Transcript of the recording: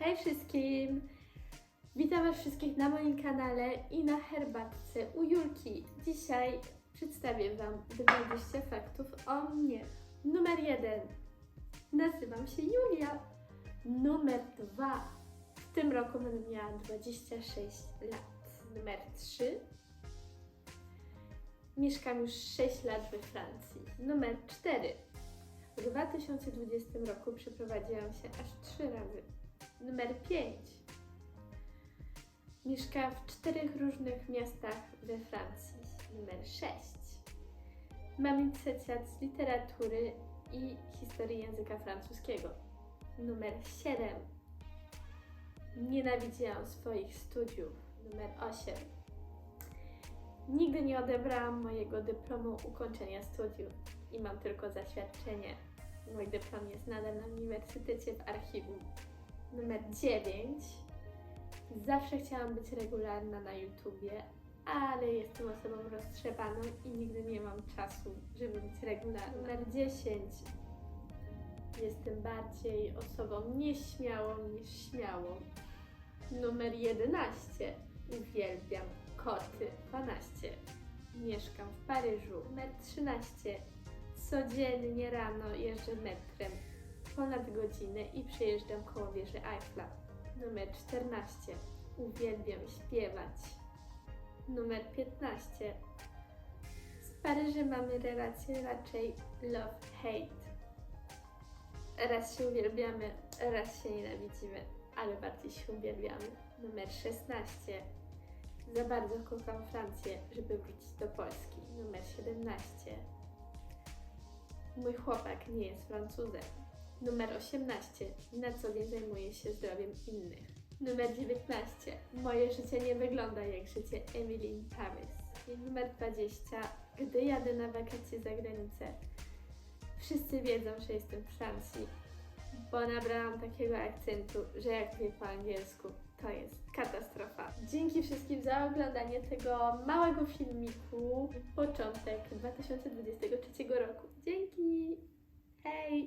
Hej wszystkim! Witam Was wszystkich na moim kanale i na herbatce u Julki. Dzisiaj przedstawię Wam 20 faktów o mnie. Numer 1. Nazywam się Julia. Numer 2. W tym roku będę miała 26 lat. Numer 3. Mieszkam już 6 lat we Francji. Numer 4. W 2020 roku przeprowadziłam się aż 3 razy. Numer 5. Mieszkałam w czterech różnych miastach we Francji. Numer 6. Mam licencjat z literatury i historii języka francuskiego. Numer 7. Nienawidziłam swoich studiów. Numer 8. Nigdy nie odebrałam mojego dyplomu ukończenia studiów i mam tylko zaświadczenie. Mój dyplom jest nadal na uniwersytecie w archiwum. Numer 9. Zawsze chciałam być regularna na YouTubie, ale jestem osobą roztrzepaną i nigdy nie mam czasu, żeby być regularna. Numer 10. Jestem bardziej osobą nieśmiałą niż śmiałą. Numer 11. Uwielbiam koty. 12. Mieszkam w Paryżu. Numer 13. Codziennie rano jeżdżę metrem ponad godzinę i przejeżdżam koło wieży Eiffla. Numer 14. Uwielbiam śpiewać. Numer 15. Z Paryżem mamy relację raczej love-hate. Raz się uwielbiamy, raz się nienawidzimy, ale bardziej się uwielbiamy. Numer 16. Za bardzo kocham Francję, żeby wrócić do Polski. Numer 17. Mój chłopak nie jest Francuzem. Numer 18. Na co dzień zajmuję się zdrowiem innych. Numer 19. Moje życie nie wygląda jak życie Emily Paris. I numer 20. Gdy jadę na wakacje za granicę, wszyscy wiedzą, że jestem w Francji, bo nabrałam takiego akcentu, że jak mówię po angielsku, to jest katastrofa. Dzięki wszystkim za oglądanie tego małego filmiku. Początek 2023 roku. Dzięki! Hej!